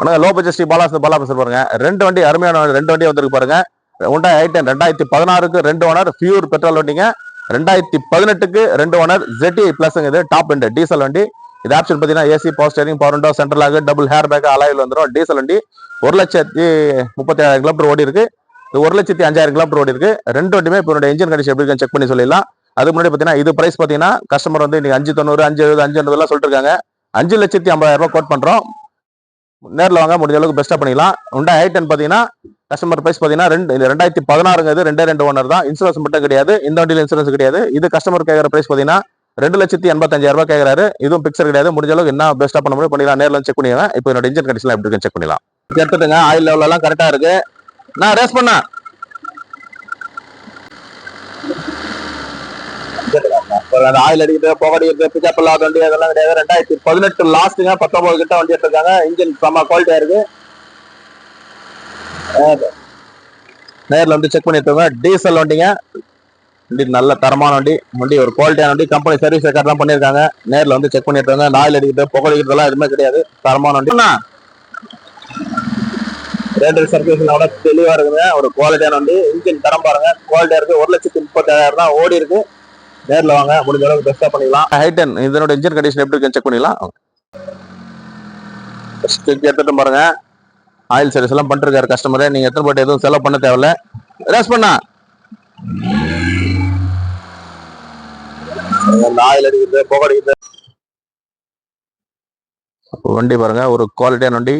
ஆனால் low budget Sri Balasan Bala பாருங்க. ரெண்டு வண்டி அருமையான வண்டி, ரெண்டு வண்டி வந்திருக்கு பாருங்க. ஒன்றா ஐட்டன் ரெண்டாயிரத்தி பதினாறுக்கு ரெண்டு ஓனர் பியூர் பெட்ரோல் வண்டிங்க. ரெண்டாயிரத்தி பதினெட்டுக்கு ரெண்டு ஓனர் ஜெட்டி பிளஸ்ங்க இது. டாப் எண்ட் டீசல் வண்டி. இது ஆப்ஷன் பார்த்தீங்கன்னா AC power steering power window central ஆகு டபுள் ஹேர் பேக் அலாயில் வந்துடும் டீசல் வண்டி. ஒரு லட்சத்தி முப்பத்தி ஏழாயிரம் கிலோமீட்டர் ஓடி இருக்கு. இது ஒரு லட்சத்தி அஞ்சாயிரம் கிலோமீட்டர் ஓடி இருக்கு. ரெண்டு வண்டியுமே இப்போ என்னோட இன்ஜின் கண்டிஷன் எப்படி செக் பண்ணி சொல்லிடலாம். அதுக்கு முன்னாடி பார்த்தீங்கன்னா இது பிரைஸ் பார்த்தீங்கன்னா கஸ்டமர் வந்து இன்னைக்கு அஞ்சு தொண்ணூறு அஞ்சு எழுபது அஞ்சு எண்பதுலாம் சொல்லிட்டு இருக்காங்க. அஞ்சு லட்சத்தி ஐம்பதாயிரம் ரூபாய் கோட் பண்ணுறோம் நேரில் வாங்க முடிஞ்ச அளவுக்கு பெஸ்ட்டாக பண்ணிக்கலாம். உண்டா ஐட்டன் பார்த்தீங்கன்னா கஸ்டமர் ப்ரைஸ் பார்த்தீங்கன்னா ரெண்டு இது ரெண்டாயிரத்தி பதினாறுங்கிறது ரெண்டே ரெண்டு ஓனர் தான். இன்சூரன்ஸ் மட்டும் கிடையாது. இந்த வண்டியில் இன்சூரன்ஸ் கிடையாது. இது கஸ்டமர் கேட்குற ப்ரைஸ் பார்த்தீங்கன்னா ரெண்டு லட்சத்தி எண்பத்தஞ்சாயிரம் ரூபாய் கேட்குறாரு. இதுவும் பிக்சர் கிடையாது. முடிஞ்ச அளவுக்கு என்ன பெஸ்ட்டாக பண்ண முடியும் பண்ணிக்கலாம். நேரில் செக் பண்ணிடுவேன் இப்போ என்னோட இன்ஜின் கண்டிஷன் எப்படி இருக்குன்னு செக் பண்ணிக்கலாம். எடுத்துட்டுங்க. ஆயில் லெவலெல்லாம் கரெக்டாக இருக்கு. நான் ரேஸ் பண்ணேன். அந்த ஆயில் அடிக்கிறது புகடி அடிக்கிறது பிக்கப் இல்லாத வண்டி அதெல்லாம் கிடையாது. ரெண்டாயிரத்தி பதினெட்டு லாஸ்ட்டுங்க பத்தொன்பது கிட்ட வண்டி எடுத்திருக்காங்க. இன்ஜின் செம்ம குவாலிட்டியா இருக்கு. நேரில் வந்து செக் பண்ணி எடுத்துங்க டீசல் வண்டிங்க. வண்டி நல்ல தரமான வண்டி. வண்டி ஒரு குவாலிட்டியான வண்டி. கம்பெனி சர்வீஸ் ரெக்கார்ட் தான் பண்ணியிருக்காங்க. நேரில் வந்து செக் பண்ணி எடுத்துங்க அடிக்கிறது புகழிக்கிறதுலாம் எதுவுமே கிடையாது. தரமான வண்டி. அண்ணா, ரேட் சர்வீஸ்னோட தெளிவா இருக்குங்க. ஒரு குவாலிட்டியான வண்டி. இன்ஜின் தரம் பாருங்க. குவாலிட்டியா இருக்கு. ஒரு லட்சத்தி முப்பத்தாயிரம் தான் ஓடி இருக்கு. நேர்ல வாங்க. முடிஞ்ச அளவுக்கு பெஸ்டா பண்ணிக்கலாம் ஹைட்டன் இதனோட இன்ஜின் கண்டிஷன் எப்படி இருக்குன்னு செக் ஸ்டிக் எடுத்துட்டு பாருங்க. ஆயில் சர்வீஸ் எல்லாம் பண்ணிருக்காரு கஸ்டமரே நீங்க எத்தனை போட்டு எதுவும் செலவு பண்ண தேவையில்ல. ரேஸ் பண்ணா. ஆயில் அடிக்கிறது புகை அடிக்கிறது. வண்டி பாருங்க. ஒரு குவாலிட்டியான வண்டி.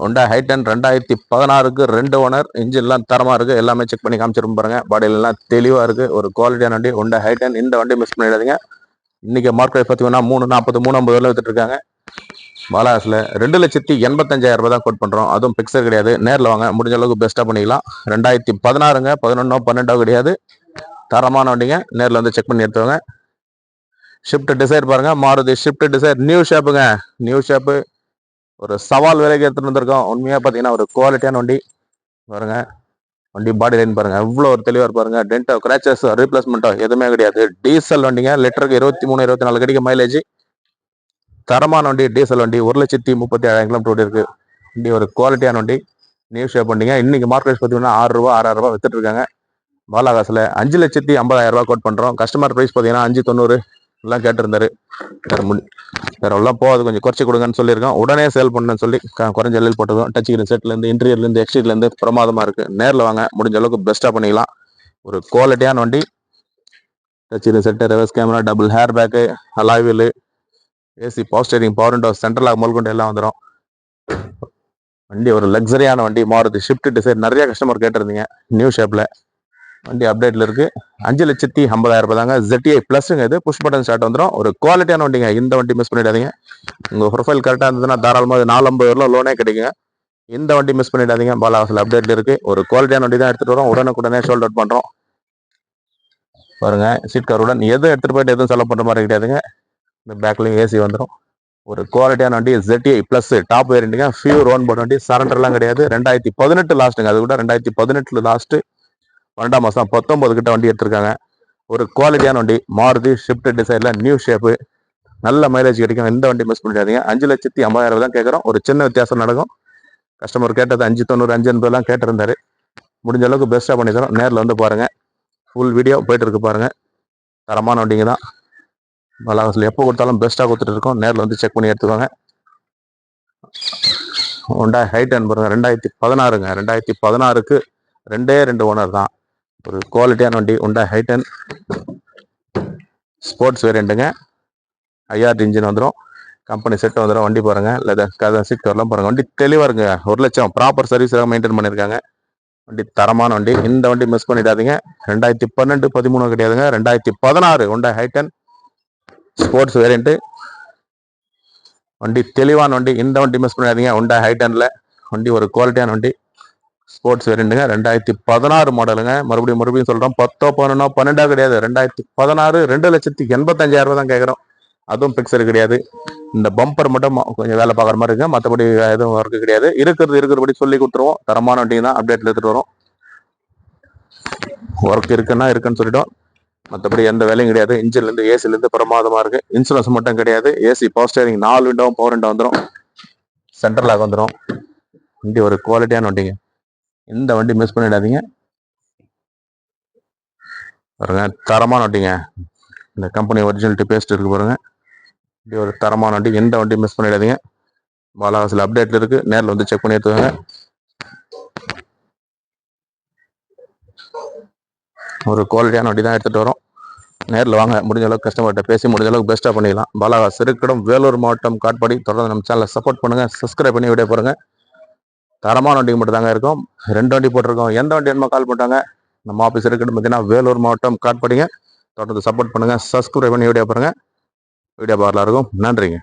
ஹோண்டா ஹைட்டன் ரெண்டாயிரத்தி பதினாறுக்கு ரெண்டு ஓனர் இன்ஜின்லாம் தரமாக இருக்குது எல்லாமே செக் பண்ணி காமிச்சிருப்போம் பாருங்க. பாடியிலலாம் எல்லாம் இருக்குது ஒரு குவாலிட்டியான வண்டி. ஒண்டா ஹைட்டன் இந்த வண்டி மிஸ் பண்ணிடாதீங்க. இன்றைக்கி மார்க்கெட் பார்த்தீங்கன்னா மூணு நாற்பது மூணு ஐம்பது வரல வித்துட்டு பாலாஸில் ரெண்டு லட்சத்தி எண்பத்தஞ்சாயிரம் ரூபாய் தான் கோட் பண்ணுறோம் அதுவும் பிக்சர் கிடையாது. நேரில் வாங்க. முடிஞ்ச அளவுக்கு பெஸ்ட்டாக பண்ணிக்கலாம். ரெண்டாயிரத்தி பதினாறுங்க பதினொன்னோ பன்னெண்டோ கிடையாது. தரமான வண்டிங்க. நேரில் வந்து செக் பண்ணி எடுத்துவாங்க ஷிஃப்ட் டிசைர் பாருங்கள் மாருதி ஷிஃப்ட் டிசைர் நியூ ஷேப்புங்க நியூ ஷேப்பு ஒரு சவால் விலைக்கு எடுத்துகிட்டு வந்திருக்கோம். உண்மையாக பார்த்தீங்கன்னா ஒரு குவாலிட்டியான வண்டி. பாருங்க. வண்டி பாடி லைன் பாருங்க. எவ்வளோ ஒரு தெளிவாக இருக்கு பாருங்க. டென்டோ கிராச்சஸ் ரீப்ளேஸ்மெண்ட்டோ எதுவுமே கிடையாது. டீசல் வண்டிங்க. லிட்டருக்கு இருபத்தி மூணு இருபத்தி நாலு கிடைக்கும் மைலேஜ் தரமான வண்டி டீசல் வண்டி. ஒரு லட்சத்தி முப்பத்தி ஏழாயிரம் கிலோமீட்டர் இருக்குது இருக்கு. வண்டி ஒரு குவாலிட்டியான வண்டி. நியூ ஷேப் வண்டிங்க. இன்னைக்கு மார்க்கெட் பார்த்தீங்கன்னா ஆறு ரூபா ஆறாயிரம் ரூபா வித்துட்டு இருக்காங்க. பாலாகாசில் அஞ்சு லட்சத்தி ஐம்பதாயிரம் ரூபா கோட் பண்ணுறோம் கஸ்டமர் ப்ரைஸ் பார்த்தீங்கன்னா அஞ்சு தொண்ணூறு. எல்லாம் கேட்டிருந்தாரு. வேற முடி வேற எல்லாம் போகாது கொஞ்சம் குறைச்சி கொடுங்கன்னு சொல்லியிருக்கோம் உடனே சேல் பண்ணுன்னு சொல்லி க- குறைஞ்ச எல்லையில் போட்டுருக்கோம் டச் கிரீன் செட்லேருந்து இன்டீரியர்லேருந்து எக்ஸ்டீரியர்லேருந்து பிரமாதமாக இருக்குது நேரில் வாங்க முடிஞ்ச அளவுக்கு பெஸ்ட்டாக பண்ணிக்கலாம். ஒரு குவாலிட்டியான வண்டி. Touch screen set reverse camera double air bag அலாய்வில் AC power steering power window central முதல்கொண்டு எல்லாம் வந்துடும் வண்டி ஒரு லக்ஸரியான வண்டி மாறுது ஷிஃப்ட் டிசைன் நிறைய கஸ்டமர் கேட்டிருந்தீங்க நியூ ஷேப்பில் வண்டி அப்டேட்ல இருக்கு. அஞ்சு லட்சத்தி ஐம்பதாயிரம் ரூபாய் தாங்க. ஜெட்டிஐ பிளஸ்ங்க இது. புஷ் பட்டன் ஸ்டார்ட் வந்துடும் ஒரு குவாலிட்டியான வண்டிங்க. இந்த வண்டி மிஸ் பண்ணிடாதீங்க. உங்க ப்ரொஃபைல் கரெக்டாக இருந்ததுன்னா தாராளமாக நாலு ஐம்பது ரூபா லோனே கிடைக்குங்க. இந்த வண்டி மிஸ் பண்ணிடாதீங்க. பாலாவாசல் அப்டேட்ல இருக்கு. ஒரு குவாலிட்டியான வண்டி தான் எடுத்துட்டு வரோம். உடனுக்குடனே ஷோல்ட் அவுட் பண்ணுறோம் பாருங்க. சீட் கவருடன் எதுவும் எடுத்துகிட்டு போயிட்டு எதுவும் செலவு பண்ணுற மாதிரி கிடையாதுங்க. இந்த பேக்லேயும் ஏசி வந்துடும் ஒரு குவாலிட்டியான வண்டி ஜெட்டிஐ பிளஸ் டாப் வேரியண்ட்டுங்க ஃபியூர் ஓன் போர்ட் வண்டி. சரண்டர்லாம் கிடையாது. ரெண்டாயிரத்தி பதினெட்டு லாஸ்ட்டுங்க அது கூட ரெண்டாயிரத்தி பதினெட்டு லாஸ்ட்டு பன்னெண்டாம் மாதம் பத்தொம்பது கிட்ட வண்டி எடுத்திருக்காங்க. ஒரு குவாலிட்டியான வண்டி. மாருதி ஷிஃப்ட் டிசைனில் நியூ ஷேப்பு நல்ல மைலேஜ் கிடைக்கும். எந்த வண்டி மிஸ் பண்ணிடாதீங்க. அஞ்சு லட்சத்தி ஐம்பதாயிரம் தான் கேட்குறோம். ஒரு சின்ன வித்தியாசம் நடக்கும். கஸ்டமர் கேட்டது அஞ்சு தொண்ணூறு அஞ்சு எண்பதுலாம் கேட்டிருந்தாரு. முடிஞ்ச அளவுக்கு பெஸ்ட்டாக பண்ணி தரோம். நேரில் வந்து பாருங்கள் ஃபுல் வீடியோ போயிட்டு இருக்கு தரமான வண்டிங்க தான் பலாவசில் எப்போ கொடுத்தாலும் பெஸ்ட்டாக கொடுத்துட்டு இருக்கோம். நேரில் வந்து செக் பண்ணி எடுத்துக்கோங்க. ஹோண்டா ஹைட் அன்பருங்க ரெண்டாயிரத்தி பதினாறுங்க. ரெண்டாயிரத்தி பதினாறுக்கு ரெண்டே ரெண்டு ஓனர் தான். ஒரு குவாலிட்டியான வண்டி உண்டா ஹைட்டன் ஸ்போர்ட்ஸ் வேரியண்ட்டுங்க ஐஆர் இன்ஜின் வந்துடும் கம்பெனி செட் வந்துடும் வண்டி பாருங்கள் லெதர் கதை சீட் கவர்லாம் பாருங்க. வண்டி தெளிவாக இருக்குங்க. ஒரு லட்சம். ப்ராப்பர் சர்வீஸ் மெயின்டைன் பண்ணியிருக்காங்க வண்டி தரமான வண்டி. இந்த வண்டி மிஸ் பண்ணிடாதீங்க. ரெண்டாயிரத்தி பன்னெண்டு பதிமூணு கிடையாதுங்க. ரெண்டாயிரத்தி பதினாறு உண்டா ஹைட்டன் ஸ்போர்ட்ஸ் வேரியண்ட்டு வண்டி தெளிவான வண்டி. இந்த வண்டி மிஸ் பண்ணிடாதீங்க. உண்டா ஹைட்டனில் வண்டி ஒரு குவாலிட்டியான வண்டி. ஸ்போர்ட்ஸ் வேரியண்ட்டுங்க ரெண்டாயிரத்தி பதினாறு மாடலுங்க. மறுபடியும் மறுபடியும் சொல்கிறோம் பத்தோ பதினொன்னோ பன்னெண்டா கிடையாது. ரெண்டாயிரத்தி பதினாறு ரெண்டு லட்சத்தி எண்பத்தஞ்சாயிரம் ரூபா தான் கேட்குறோம் அதுவும் பிக்சர் கிடையாது. இந்த பம்பர் மட்டும் கொஞ்சம் வேலை பார்க்குற மாதிரி இருக்குங்க மற்றபடி எதுவும் ஒர்க்கு கிடையாது. இருக்கிறது இருக்கிறபடி சொல்லி கொடுத்துருவோம். தரமான வண்டி தான் அப்டேட்ல எடுத்துகிட்டு வரோம். ஒர்க் இருக்குன்னா இருக்குன்னு சொல்லிட்டோம். மற்றபடி எந்த வேலையும் கிடையாது. இன்ஜின்லேருந்து ஏசிலேருந்து பிரமாதமாக இருக்குது இருக்கு. இன்சூரன்ஸ் மட்டும் கிடையாது. ஏசி பவர் ஸ்டேரிங் நாலு விண்டோவும் பவர் விண்டோ வந்துடும் சென்ட்ரலாக வந்துடும் வண்டி ஒரு குவாலிட்டியான வண்டிங்க. இந்த வண்டி மிஸ் பண்ணிடாதீங்க. பாருங்க தரமான வண்டிங்க. இந்த கம்பெனி ஒரிஜினல்ட்டி பேஸ்ட் இருக்கு பாருங்க. இப்படி ஒரு தரமான வண்டி எந்த வண்டி மிஸ் பண்ணிடாதீங்க. பாலாவாசில் அப்டேட்ல இருக்கு. நேரில் வந்து செக் பண்ணி எடுத்துக்கோங்க ஒரு குவாலிட்டியான வண்டி தான் எடுத்துகிட்டு வரோம். நேரில் வாங்க முடிஞ்ச அளவுக்கு கஸ்டமர்கிட்ட பேசி முடிஞ்ச அளவுக்கு பெஸ்ட்டாக பண்ணிடலாம். பாலாவாஸ் சிறுக்கிடம் வேலூர் மாவட்டம் காட்பாடி. தொடர்ந்து நம்ம சேனலை சப்போர்ட் பண்ணுங்கள் சப்ஸ்கிரைப் பண்ணி விட பாருங்க தரமான வண்டிக்கு மட்டும் தாங்க இருக்கும். ரெண்டு வண்டி போட்டிருக்கோம். எந்த வண்டி என்னமோ கால் பண்ணிட்டாங்க நம்ம ஆஃபீஸ் இருக்கிறது பார்த்தீங்கன்னா வேலூர் மாவட்டம் காட்படிங்க. தொடர்ந்து சப்போர்ட் பண்ணுங்கள் சப்ஸ்கிரைப் பண்ணி வீடியோ பாருங்கள் வீடியோ பார்க்கலாம் இருக்கும் நன்றிங்க.